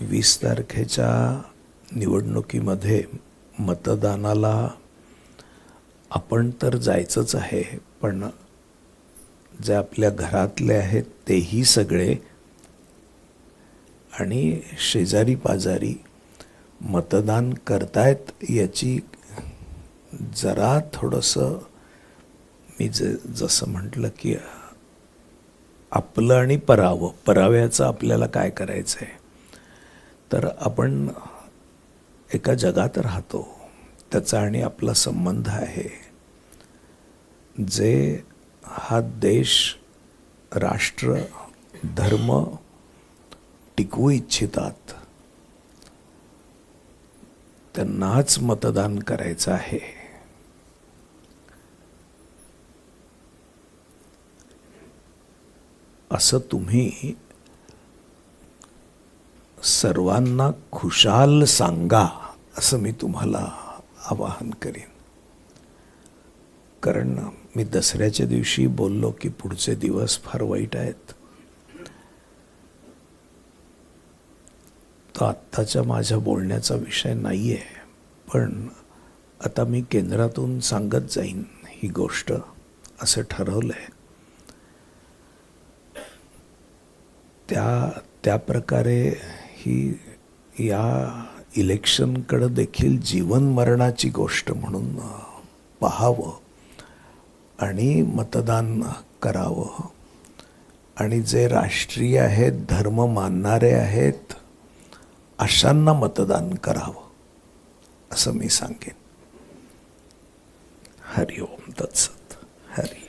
वीस तारखेच्या निवडणुकीमध्ये मतदानाला आपण तर जायचंच आहे पण जे आपल्या घरातले आहेत तेही सगळे आणि शेजारी पाजारी मतदान करतायत याची जरा थोडंसं मी जे जसं म्हटलं की आपलं आणि परावं पराव्याचं आपल्याला काय करायचं आहे तर आपण एका जगात राहतो. त्याचा आणि आपला संबंध आहे. जे हा देश राष्ट्र धर्म टिकवू इच्छितात त्यांनाच मतदान करायचं आहे. असं तुम्ही सर्वांना खुशाल सांगा असं मी तुम्हाला आवाहन करीन. कारण मी दसऱ्याच्या दिवशी बोललो की पुढचे दिवस फार वाईट आहेत. तो आत्ताच्या माझ्या बोलण्याचा विषय नाही आहे पण आता मी केंद्रातून सांगत जाईन ही गोष्ट असं ठरवलं आहे त्या त्या प्रकारे ही या इलेक्शनकडं देखील जीवन मरणाची गोष्ट म्हणून पाहावं आणि मतदान करावं. आणि जे राष्ट्रीय आहेत धर्म मानणारे आहेत अशांना मतदान करावं असं मी सांगेन. हरिओम तत्सत. हरी